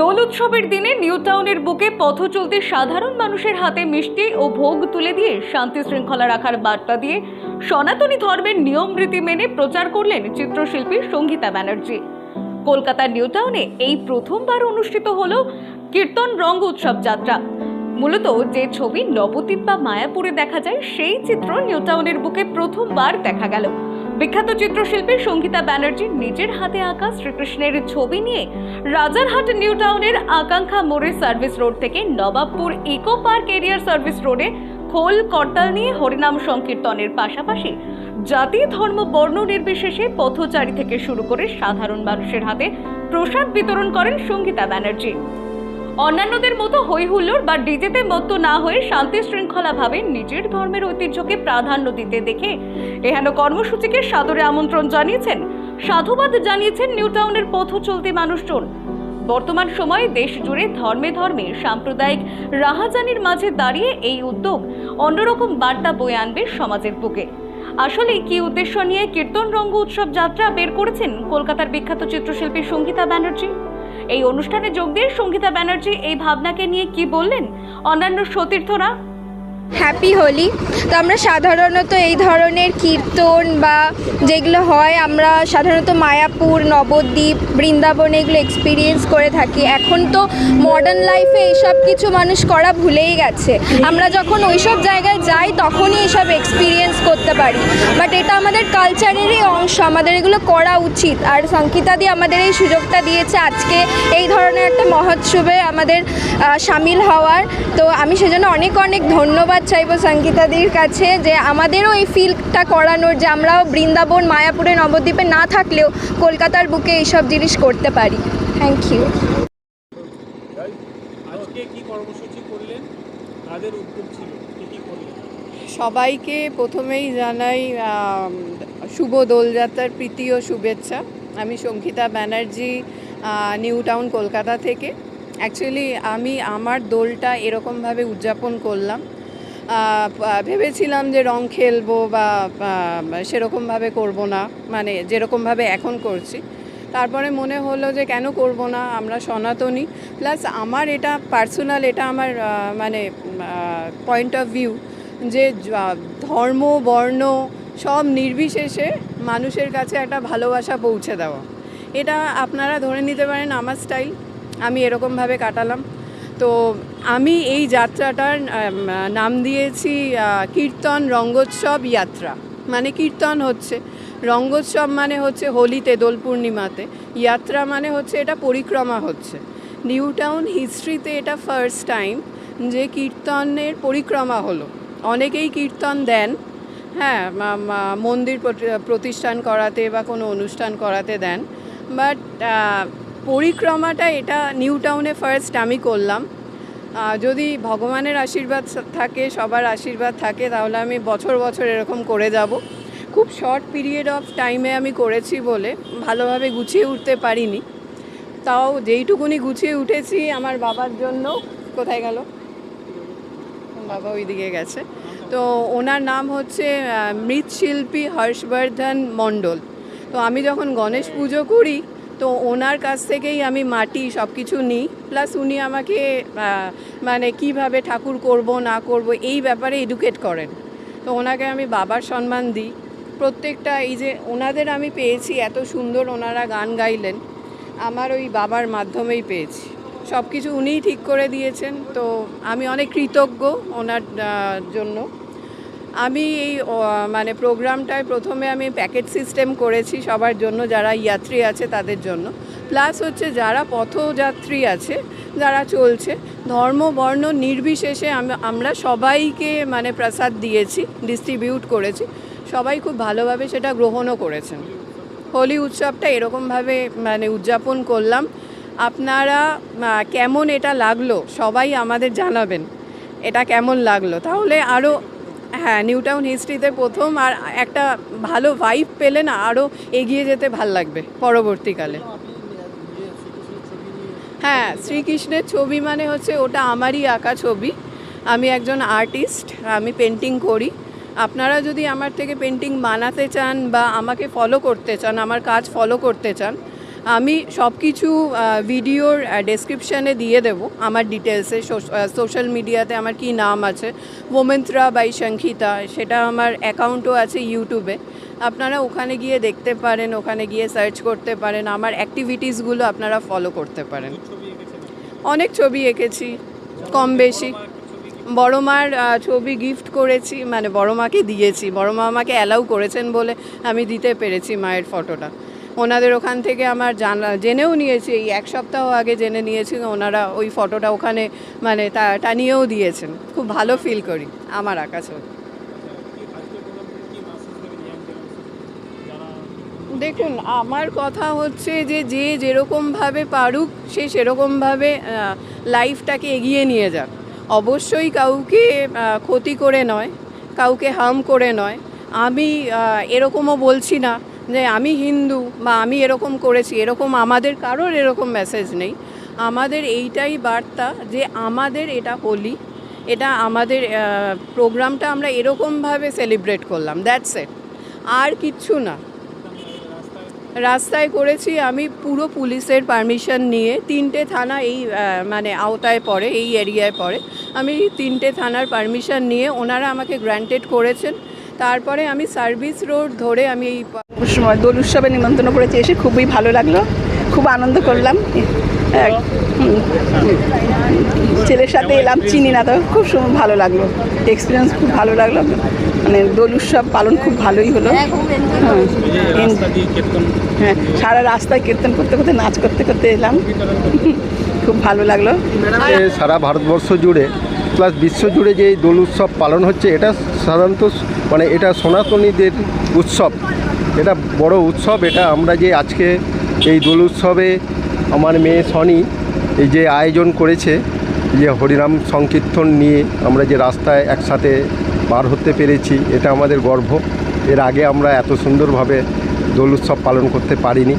দোল উৎসবের দিনে নিউ টাউনের বুকে পথ চলতে সাধারণ মানুষের হাতে মিষ্টি ও ভোগ তুলে দিয়ে শান্তি শৃঙ্খলা রাখার বার্তা দিয়ে সনাতনী ধর্মের নিয়ম রীতি মেনে প্রচার করলেন চিত্রশিল্পী সঙ্গীতা ব্যানার্জি। কলকাতার নিউ টাউনে এই প্রথমবার অনুষ্ঠিত হলো কীর্তন রঙ্গ উৎসব যাত্রা। মূলত যে ছবি নবদ্বীপ বা মায়াপুরে দেখা যায়, সেই চিত্র নিউ টাউনের বুকে প্রথমবার দেখা গেল। বিখ্যাত চিত্রশিল্পী সঙ্গীতা ব্যানার্জি নিজের হাতে আঁকা শ্রীকৃষ্ণের ছবি নিয়ে রাজারহাট, নিউ টাউনের আকাঙ্ক্ষা মোড়ে সার্ভিস রোড থেকে নবাবপুর ইকো পার্ক এরিয়ার সার্ভিস রোডে খোল করতাল নিয়ে হরিনাম সংকীর্তনের পাশাপাশি জাতি, ধর্ম, বর্ণ নির্বিশেষে পথচারী থেকে শুরু করে সাধারণ মানুষের হাতে প্রসাদ বিতরণ করেন সঙ্গীতা ব্যানার্জি। অন্যান্যদের মতো হই বা ডিজেতে মত্ত না হয়ে শান্তি শৃঙ্খলাভাবে নিজের ধর্মের ঐতিহ্যকে প্রাধান্য দিতে দেখে এহেন কর্মসূচিকে সাদরে আমন্ত্রণ জানিয়েছেন, সাধুবাদ জানিয়েছেন নিউ টাউনের পথ চলতি মানুষজন। বর্তমান সময়ে দেশ জুড়ে ধর্মে ধর্মে সাম্প্রদায়িক রাহাজানির মাঝে দাঁড়িয়ে এই উদ্যোগ অন্যরকম বার্তা বয়ে আনবে সমাজের বুকে। আসলে কি উদ্দেশ্য নিয়ে কীর্তন রঙ্গ উৎসব যাত্রা বের করেছেন কলকাতার বিখ্যাত চিত্রশিল্পী সঙ্গীতা ব্যানার্জি? এই অনুষ্ঠানে যোগ দিয়ে সঙ্গীতা ব্যানার্জি এই ভাবনাকে নিয়ে কি বললেন? অন্যান্য সতীর্থরা হ্যাপি হোলি তো আমরা সাধারণত এই ধরনের কীর্তন বা যেগুলো হয়, আমরা সাধারণত মায়াপুর, নবদ্বীপ, বৃন্দাবন এগুলো এক্সপিরিয়েন্স করে থাকি। এখন তো মডার্ন লাইফে এইসব কিছু মানুষ করা ভুলেই গেছে। আমরা যখন ওইসব জায়গায় যাই, তখনই এসব এক্সপিরিয়েন্স করতে পারি। বাট এটা আমাদের কালচারেরই অংশ, আমাদের এগুলো করা উচিত। আর সংকিতা দিয়ে আমাদের এই সুযোগটা দিয়েছে আজকে এই ধরনের একটা মহোৎসবে আমাদের সামিল হওয়ার। তো আমি সেজন্য অনেক অনেক ধন্যবাদ চাইব সঙ্গীতাদির কাছে যে আমাদেরও এই ফিলটা করানোর যে আমরাও বৃন্দাবন মায়াপুরে নবদ্বীপে না থাকলেও কলকাতার বুকে এইসব জিনিস করতে পারি। থ্যাংক ইউ আজকে কি কর্মসূচি করলেন? কাদের উদ্যোগ ছিল? কি কি করলেন? সবাইকে প্রথমেই জানাই শুভ দোলযাত্রার প্রীতি ও শুভেচ্ছা। আমি সঙ্গীতা ব্যানার্জি নিউ টাউন কলকাতা থেকে। অ্যাকচুয়ালি আমি আমার দোলটা এরকমভাবে উদযাপন করলাম। ভেবেছিলাম যে রং খেলব বা সেরকমভাবে করব না মানে যেরকমভাবে এখন করছি। তারপরে মনে হলো যে কেন করব না, আমরা সনাতনী। প্লাস আমার এটা পার্সোনাল এটা আমার মানে পয়েন্ট অফ ভিউ যে ধর্ম, বর্ণ সব নির্বিশেষে মানুষের কাছে একটা ভালোবাসা পৌঁছে দেওয়া। এটা আপনারা ধরে নিতে পারেন আমার স্টাইল আমি এরকমভাবে কাটালাম। তো আমি এই যাত্রাটার নাম দিয়েছি কীর্তন রঙ্গোৎসব যাত্রা। মানে কীর্তন হচ্ছে। রঙ্গোৎসব মানে হচ্ছে হোলিতে, দোল পূর্ণিমাতে। যাত্রা মানে হচ্ছে এটা পরিক্রমা হচ্ছে। নিউ টাউন হিস্ট্রিতে এটা ফার্স্ট টাইম যে কীর্তনের পরিক্রমা হলো। অনেকেই কীর্তন দেন। হ্যাঁ মন্দির প্রতি- প্রতিষ্ঠান করাতে বা কোনো অনুষ্ঠান করাতে দেন। বাট পরিক্রমাটা এটা নিউ টাউনে ফার্স্ট আমি করলাম। যদি ভগবানের আশীর্বাদ থাকে, সবার আশীর্বাদ থাকে, তাহলে আমি বছর বছর এরকম করে যাব। খুব শর্ট পিরিয়ড অফ টাইমে আমি করেছি বলে ভালোভাবে গুছিয়ে উঠতে পারিনি। তাও যেইটুকুনি গুছিয়ে উঠেছি আমার বাবার জন্য, কোথায় গেল? বাবা ওইদিকে গেছে। তো ওনার নাম হচ্ছে মৃৎশিল্পী হর্ষবর্ধন মণ্ডল। তো আমি যখন গণেশ পুজো করি তো ওনার কাছ থেকেই আমি মাটি সব কিছু নিই। প্লাস উনি আমাকে মানে কীভাবে ঠাকুর করব, না করব, এই ব্যাপারে এডুকেট করেন। তো ওনাকে আমি বাবার সম্মান দিই। প্রত্যেকটা এই যে ওনাদের আমি পেয়েছি, এত সুন্দর ওনারা গান গাইলেন, আমার ওই বাবার মাধ্যমেই পেয়েছি। সব কিছু উনিই ঠিক করে দিয়েছেন, তো আমি অনেক কৃতজ্ঞ ওনার জন্য। আমি এই মানে প্রোগ্রামটায় প্রথমে আমি প্যাকেট সিস্টেম করেছি সবার জন্য, যারা যাত্রী আছে তাদের জন্য। প্লাস হচ্ছে যারা পথযাত্রী আছে, যারা চলছে ধর্ম বর্ণ নির্বিশেষে আমরা সবাইকে মানে প্রসাদ দিয়েছি ডিস্ট্রিবিউট করেছি। সবাই খুব ভালোভাবে সেটা গ্রহণও করেছেন। হোলি উৎসবটা এরকমভাবে মানে উদযাপন করলাম। আপনারা কেমন এটা লাগল সবাই আমাদের জানাবেন। এটা কেমন লাগল? তাহলে আরও হ্যাঁ নিউ টাউন হিস্ট্রিতে প্রথম আর একটা ভালো ভাইব পেলে না আরও এগিয়ে যেতে ভালো লাগবে পরবর্তীকালে। হ্যাঁ শ্রীকৃষ্ণের ছবি মানে হচ্ছে ওটা আমারই আঁকা ছবি। আমি একজন আর্টিস্ট আমি পেন্টিং করি। আপনারা যদি আমার থেকে পেন্টিং বানাতে চান বা আমাকে ফলো করতে চান, আমার কাজ ফলো করতে চান আমি সব কিছু ভিডিওর ডেসক্রিপশানে দিয়ে দেব। আমার ডিটেলসে সোশ্যাল মিডিয়াতে আমার কি নাম আছে। মোমেন্ত্রা বাই সংখিতা সেটা আমার অ্যাকাউন্টও আছে ইউটিউবে আপনারা ওখানে গিয়ে দেখতে পারেন, ওখানে গিয়ে সার্চ করতে পারেন। আমার অ্যাক্টিভিটিসগুলো আপনারা ফলো করতে পারেন। অনেক ছবি এঁকেছি, কম বেশি। বড় মার ছবি গিফট করেছি মানে বড় মাকে দিয়েছি। বড় মা আমাকে অ্যালাউ করেছেন বলে আমি দিতে পেরেছি মায়ের ফটোটা ওনাদের ওখান থেকে আমার জানা, জেনেও নিয়েছি, এই এক সপ্তাহ আগে জেনে নিয়েছি ওনারা ওই ফটোটা ওখানে মানে তা, টানিয়েও দিয়েছেন। খুব ভালো ফিল করি, আমার আঁকা ছবি দেখুন, আমার কথা হচ্ছে যে যে যেরকমভাবে পারুক, সে সেরকমভাবে লাইফটাকে এগিয়ে নিয়ে যাক। অবশ্যই কাউকে ক্ষতি করে নয়, কাউকে হার্ম করে নয়। আমি এরকমও বলছি না যে আমি হিন্দু বা আমি এরকম করেছি, এরকম আমাদের কারোর এরকম মেসেজ নেই। আমাদের এইটাই বার্তা যে আমাদের এটা হোলি, এটা আমাদের প্রোগ্রামটা আমরা এরকমভাবে সেলিব্রেট করলাম দ্যাটস এট আর কিচ্ছু না। রাস্তায় করেছি আমি পুরো পুলিশের পারমিশন নিয়ে, তিনটে থানা এই মানে আওতায় পড়ে, এই এরিয়ায় পড়ে। আমি তিনটে থানার পারমিশন নিয়ে ওনারা আমাকে গ্র্যান্টেড করেছেন। তারপরে আমি সার্ভিস রোড ধরে আমি এই দোল উৎসবে নিমন্ত্রণ করেছে এসে খুবই ভালো লাগল খুব আনন্দ করলাম। ছেলের সাথে এলাম চিনি না তো খুব ভালো লাগল। এক্সপিরিয়েন্স খুব ভালো লাগল মানে দোল উৎসব পালন খুব ভালোই হলো। হ্যাঁ হ্যাঁ সারা রাস্তায় কীর্তন করতে করতে নাচ করতে করতে এলাম। খুব ভালো লাগল। সারা ভারতবর্ষ জুড়ে প্লাস বিশ্ব জুড়ে যে দোল উৎসব পালন হচ্ছে এটা সাধারণত মানে এটা সনাতনীদের উৎসব। এটা বড় উৎসব, এটা আমরা যে আজকে এই দোল উৎসবে আমার মেয়ে সনি এই যে আয়োজন করেছে, যে হরিনাম সংকীর্তন নিয়ে আমরা যে রাস্তায় একসাথে পার হতে পেরেছি, এটা আমাদের গর্ব। এর আগে আমরা এত সুন্দরভাবে দোল উৎসব পালন করতে পারিনি।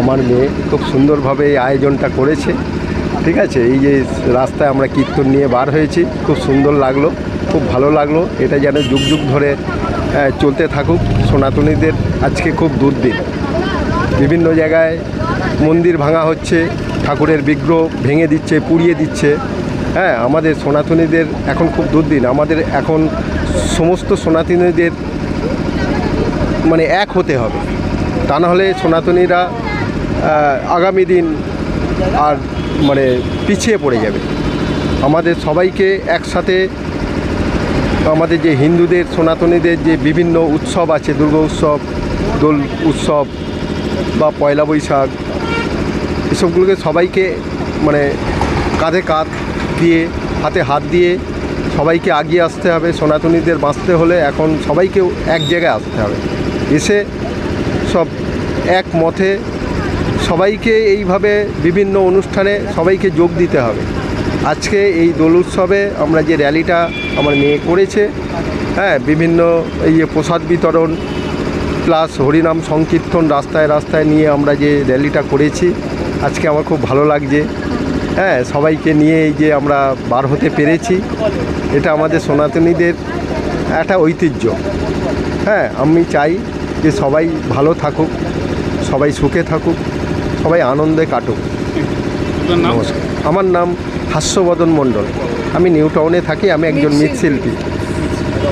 আমার মেয়ে খুব সুন্দরভাবে এই আয়োজনটা করেছে। ঠিক আছে? এই যে রাস্তায় আমরা কীর্তন নিয়ে বার হয়েছি, খুব সুন্দর লাগল, খুব ভালো লাগল। এটা যেন যুগ যুগ ধরে চলতে থাকুক। সনাতনীদের আজকে খুব দুর্দিন। বিভিন্ন জায়গায় মন্দির ভাঙা হচ্ছে, ঠাকুরের বিগ্রহ ভেঙে দিচ্ছে, পুড়িয়ে দিচ্ছে। হ্যাঁ আমাদের সনাতনীদের এখন খুব দুর্দিন। আমাদের এখন সমস্ত সনাতনীদের মানে এক হতে হবে। তা না হলে সনাতনীরা আগামী দিন আর মানে পিছিয়ে পড়ে যাবে। আমাদের সবাইকে একসাথে আমাদের যে হিন্দুদের, সনাতনীদের যে বিভিন্ন উৎসব আছে, দুর্গা উৎসব, দোল উৎসব বা পয়লা বৈশাখ, এসবগুলোকে সবাইকে মানে কাঁধে কাঁধ দিয়ে, হাতে হাত দিয়ে সবাইকে আগিয়ে আসতে হবে, সনাতনীদের বাঁচতে হলে এখন সবাইকেও এক জায়গায় আসতে হবে। এসে সব এক মতে সবাইকে এইভাবে বিভিন্ন অনুষ্ঠানে সবাইকে যোগ দিতে হবে। আজকে এই দোল উৎসবে আমরা যে র্যালিটা আমার মেয়ে করেছে হ্যাঁ বিভিন্ন এই যে প্রসাদ বিতরণ প্লাস হরিনাম সংকীর্তন রাস্তায় রাস্তায় নিয়ে আমরা যে র্যালিটা করেছি আজকে আমার খুব ভালো লাগছে। হ্যাঁ সবাইকে নিয়ে এই যে আমরা বার হতে পেরেছি এটা আমাদের সনাতনীদের একটা ঐতিহ্য। হ্যাঁ আমি চাই যে সবাই ভালো থাকুক সবাই সুখে থাকুক সবাই আনন্দে কাটুক। নমস্কার। আমার নাম হাস্যবদন মণ্ডল। আমি নিউ টাউনে থাকি আমি একজন মৃৎশিল্পী